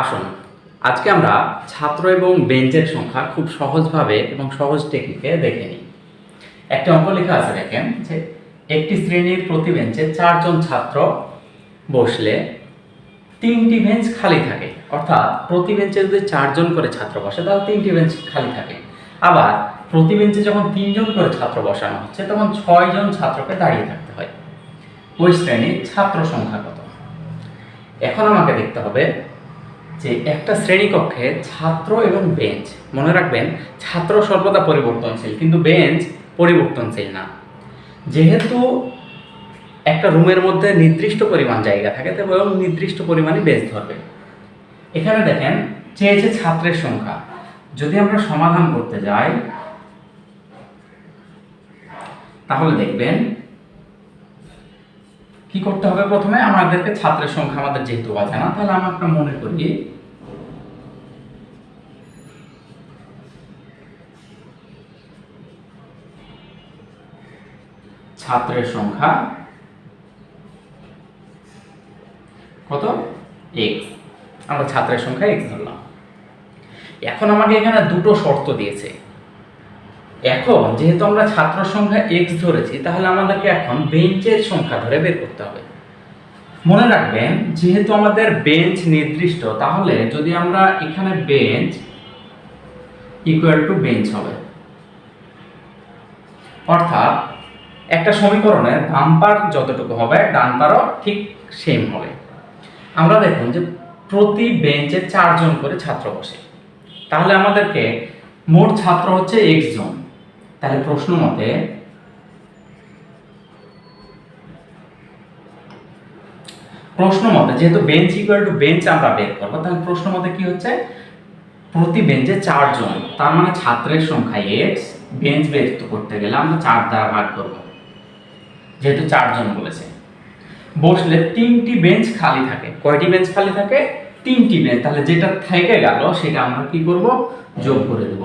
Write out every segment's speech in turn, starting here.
আসুন। আজকে আমরা ছাত্র এবং বেঞ্চের সংখ্যা খুব সহজভাবে এবং সহজ টেকনিকে দেখে নিই। একটা অঙ্ক লেখা আছে দেখেন, যে একটি শ্রেণির প্রতি বেঞ্চে চারজন ছাত্র বসলে তিনটি বেঞ্চ খালি থাকে। অর্থাৎ প্রতি বেঞ্চে যদি চারজন করে ছাত্র বসে, তাহলে তিনটি বেঞ্চ খালি থাকে। আবার প্রতি বেঞ্চে যখন তিনজন করে ছাত্র বসানো হচ্ছে, তখন ছয়জন ছাত্রকে দাঁড়িয়ে থাকতে হয়। ওই শ্রেণির ছাত্র সংখ্যা কত? এখন আমাকে দেখতে হবে যে একটা শ্রেণীকক্ষে ছাত্র এবং বেঞ্চ, মনে রাখবেন, ছাত্র সর্বদা পরিবর্তনশীল, কিন্তু বেঞ্চ পরিবর্তনশীল না। যেহেতু একটা রুমের মধ্যে নির্দিষ্ট পরিমাণ জায়গা থাকে এবং নির্দিষ্ট পরিমাণে বেঞ্চ ধরবে। এখানে দেখেন, চেয়েছে ছাত্রের সংখ্যা। যদি আমরা সমাধান করতে যাই, তাহলে দেখবেন, কি করতে হবে প্রথমে? আমাদেরকে ছাত্রের সংখ্যা আমাদের যেহেতু অজানা তাহলে আমরা মনে করি ছাত্রের সংখ্যা কত? এক্স আমরা ছাত্রের সংখ্যা এক্স ধরলাম। এখন আমাকে এখানে দুটো শর্ত দিয়েছে। এখন যেহেতু আমরা ছাত্র সংখ্যা এক্স ধরেছি, তাহলে আমাদেরকে এখন বেঞ্চের সংখ্যা ধরে বের করতে হবে। মনে রাখবেন, যেহেতু আমাদের বেঞ্চ নির্দিষ্ট, তাহলে যদি আমরা এখানে বেঞ্চ ইকুয়াল টু বেঞ্চ হবে। অর্থাৎ একটা সমীকরণের বাম পার যতটুকু হবে, ডান পারও ঠিক সেম হবে। আমরা দেখুন যে প্রতি বেঞ্চে চারজন করে ছাত্র বসে। তাহলে আমাদেরকে মোট ছাত্র হচ্ছে এক্স জন। তাহলে প্রশ্ন মতে প্রশ্ন মতে যেহেতু বেঞ্চ ইকুয়াল টু বেঞ্চ আমরা বের করব, তাহলে প্রশ্ন মতে কি হচ্ছে? প্রতি বেঞ্চে চারজন, তার মানে ছাত্রের সংখ্যা এক্স বেঞ্চ বের করতে গেলে আমরা চার দ্বারা ভাগ করব। যেহেতু চারজন বলেছে। বসলে তিনটি বেঞ্চ খালি থাকে। কয়টি বেঞ্চ খালি থাকে? তিনটি বেঞ্চ। তাহলে যেটা থেকে গেল, সেটা আমরা কি করব? যোগ করে দেব।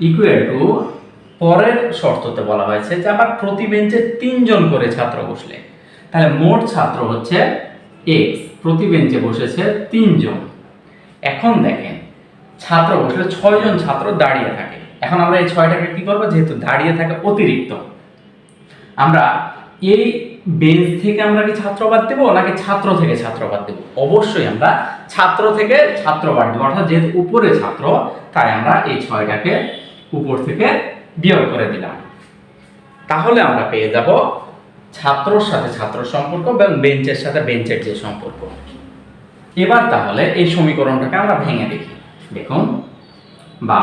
ইকুয়াল টু পরের শর্ততে বলা হয়েছে যে আবার প্রতি বেঞ্চে তিনজন করে ছাত্র বসলে। তাহলে মোট ছাত্র হচ্ছে এক্স প্রতি বেঞ্চে বসেছে তিনজন। এখন দেখেন, ছাত্র বসলে ছয়জন ছাত্র দাঁড়িয়ে থাকে। এখন আমরা এই ছয়টাকে কি করব? যেহেতু দাঁড়িয়ে থাকে অতিরিক্ত। আমরা এই বেঞ্চ থেকে আমরা কি ছাত্র বাদ দেবো নাকি ছাত্র থেকে ছাত্র বাদ দেবো? অবশ্যই আমরা ছাত্র থেকে ছাত্র বাদ দেবো। অর্থাৎ যেহেতু উপরে ছাত্র, তাই আমরা এই ছয়টাকে উপর থেকে বিয়োগ করে দিলাম। তাহলে আমরা পেয়ে যাব ছাত্রর সাথে ছাত্র সম্পর্ক এবং বেঞ্চের সাথে বেঞ্চের যে সম্পর্ক। এবার তাহলে এই সমীকরণটাকে আমরা ভেঙে দেখি। দেখুন, বা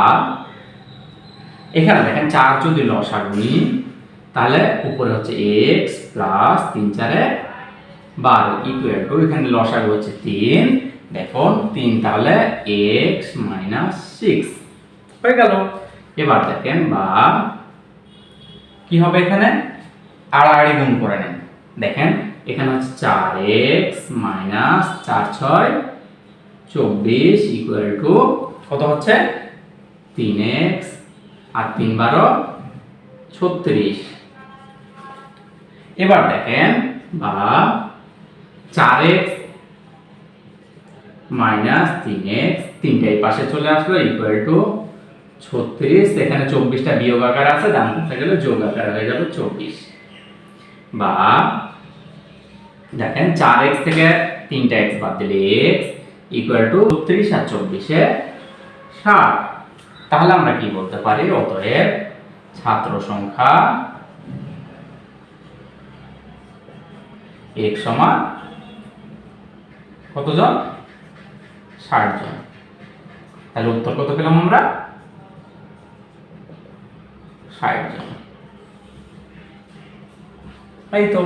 এখানে দেখেন চার যদি লসাগু নিই তাহলে উপরে হচ্ছে এক্স প্লাস তিন চারে বারো। ইকুয়াল টু এখানে লসাগু হচ্ছে তিন। দেখুন, তিন তাহলে এক্স মাইনাস সিক্স হয়ে গেল। এবার দেখেন বা কি হবে এখানে? আড়াআড়ি গুণ করে নেন। দেখেন, এখানে হচ্ছে চার এক্স মাইনাস চার ছয়, চব্বিশ ইকুয়াল টু কত হচ্ছে? তিন এক্স আর তিন বারো, ছত্রিশ। এবার দেখেন, বা চার এক্স মাইনাস তিন এক্স, তিনটাই পাশে চলে আসলো ইকুয়াল টু ছত্রিশ, এখানে চব্বিশটা বিয়োগ আকার আছে দাম করতে গেলে যোগ আকার হয়ে যাবে চব্বিশ। বা দেখেন, চার এক্স থেকে তিনটা এক্স বাদ দিলে এক্স ইকুয়াল টু ছত্রিশ আর চব্বিশে ষাট। তাহলে আমরা কি বলতে পারি? অতএব ছাত্র সংখ্যা এক সমান কতজন? ষাট জন তাহলে উত্তর কত পেলাম আমরা? ষাট জন এই তো।